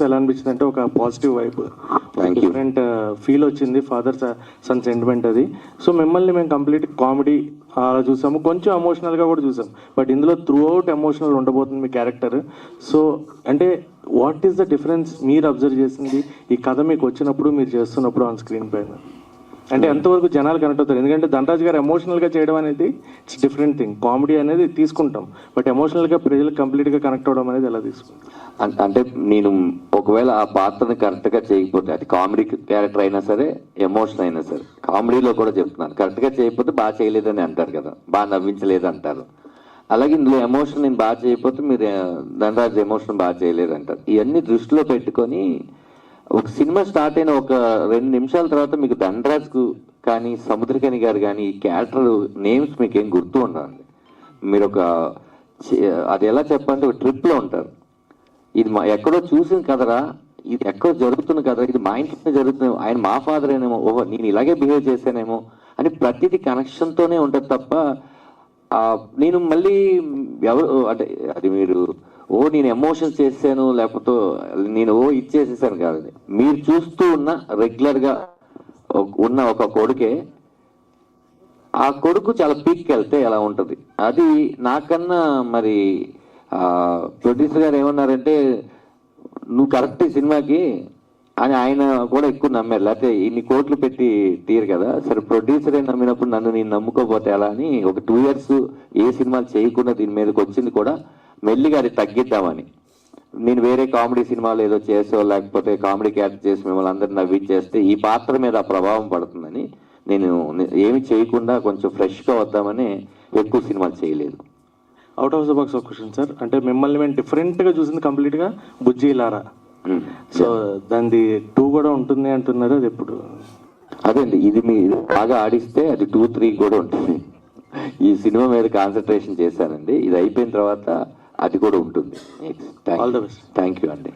చూస్తే ఎలా అనిపించింది అంటే ఒక పాజిటివ్ you. డిఫరెంట్ ఫీల్ వచ్చింది ఫాదర్ సన్ సెంటిమెంట్ అది. సో మిమ్మల్ని మేము కంప్లీట్ కామెడీ అలా చూసాము. కొంచెం ఎమోషనల్గా కూడా చూసాం. బట్ ఇందులో త్రూ అవుట్ ఎమోషనల్ ఉండబోతుంది మీ క్యారెక్టర్ సో అంటే వాట్ ఈస్ ద డిఫరెన్స్ మీరు అబ్జర్వ్ చేసింది? ఈ కథ మీకు వచ్చినప్పుడు మీరు చేస్తున్నప్పుడు ఆన్ స్క్రీన్ పైన? అంటే ఎంతవరకు జనాలు కనెక్ట్ అవుతారు? ఎందుకంటే ధనరాజ్ గారు ఎమోషనల్గా చేయడం అనేది ఇట్స్ డిఫరెంట్ థింగ్ కామెడీ అనేది తీసుకుంటాం. బట్ ఎమోషనల్గా కంప్లీట్గా కంప్లీట్గా కనెక్ట్ అవడం అనేది ఎలా తీసుకుంటాం? అంటే నేను ఒకవేళ ఆ పాత్రని కరెక్ట్గా చేయకపోతే అది కామెడీ క్యారెక్టర్ అయినా సరే ఎమోషన్ అయినా సరే కామెడీలో కూడా చెప్తున్నాను. కరెక్ట్గా చేయకపోతే బాగా చేయలేదని అంటారు కదా. బాగా నవ్వించలేదు అంటారు. అలాగే ఇందులో ఎమోషన్ నేను బాగా చేయకపోతే మీరు ఆ, ధనరాజ్ ఎమోషన్ బాగా చేయలేదు అంటారు ఇవన్నీ దృష్టిలో పెట్టుకొని ఒక సినిమా స్టార్ట్ అయిన ఒక రెండు నిమిషాల తర్వాత మీకు ధనరాజ్ కానీ సముద్రకని గారు కానీ ఈ క్యారెక్టర్ నేమ్స్ మీకు ఏం గుర్తు ఉండాలి మీరు ఒక అది ఎలా చెప్పాలంటే ఒక ట్రిప్లో ఉంటారు. ఇది మా ఎక్కడో చూసిన కదరా ఇది ఎక్కడో జరుగుతున్న కదా ఇది మా ఇంట్లోనే జరుగుతుంది ఆయన మా ఫాదర్ ఏనేమో ఓహో నేను ఇలాగే బిహేవ్ చేశానేమో అని ప్రతిదీ కనెక్షన్తోనే ఉంటుంది తప్ప నేను మళ్ళీ ఎవరు అంటే అది మీరు ఓ నేను ఎమోషన్స్ చేశాను లేకపోతే నేను ఓ ఇచ్చేసేసాను కాదు మీరు చూస్తూ ఉన్న రెగ్యులర్గా ఉన్న ఒక కొడుకే ఆ కొడుకు చాలా పీక్కి వెళ్తే ఎలా ఉంటుంది? అది నాకన్నా మరి ప్రొడ్యూసర్ గారు ఏమన్నారంటే నువ్వు కరెక్ట్ సినిమాకి అని ఆయన కూడా ఎక్కువ నమ్మారు. లేకపోతే ఇన్ని కోట్లు పెట్టి తీరు కదా. సరే ప్రొడ్యూసరే నమ్మినప్పుడు నన్ను నేను నమ్ముకోపోతే ఎలా అని ఒక టూ ఇయర్స్ ఏ సినిమాలు చేయకుండా దీని మీదకి వచ్చింది కూడా మెల్లిగా అది తగ్గిద్దామని. నేను వేరే కామెడీ సినిమాలు ఏదో చేసో లేకపోతే కామెడీ క్యారెక్టర్ చేసి మిమ్మల్ని అందరిని నవ్వించేస్తే ఈ పాత్ర మీద ఆ ప్రభావం పడుతుందని నేను ఏమి చేయకుండా కొంచెం ఫ్రెష్గా వద్దామని ఎక్కువ సినిమాలు చేయలేదు. అవుట్ ఆఫ్ ద బాక్స్ ఒక క్వశ్చన్ సార్ అంటే మిమ్మల్ని మేము డిఫరెంట్గా చూసింది కంప్లీట్గా బుజ్జి లారా. సో దానిది టూ కూడా ఉంటుంది అంటున్నారు అది ఎప్పుడు? అదే అండి ఇది మీ బాగా ఆడిస్తే అది టూ త్రీ కూడా ఉంటుంది. ఈ సినిమా మీద కాన్సన్ట్రేషన్ చేశానండి. ఇది అయిపోయిన తర్వాత అది కూడా ఉంటుంది. థ్యాంక్ యూ అండి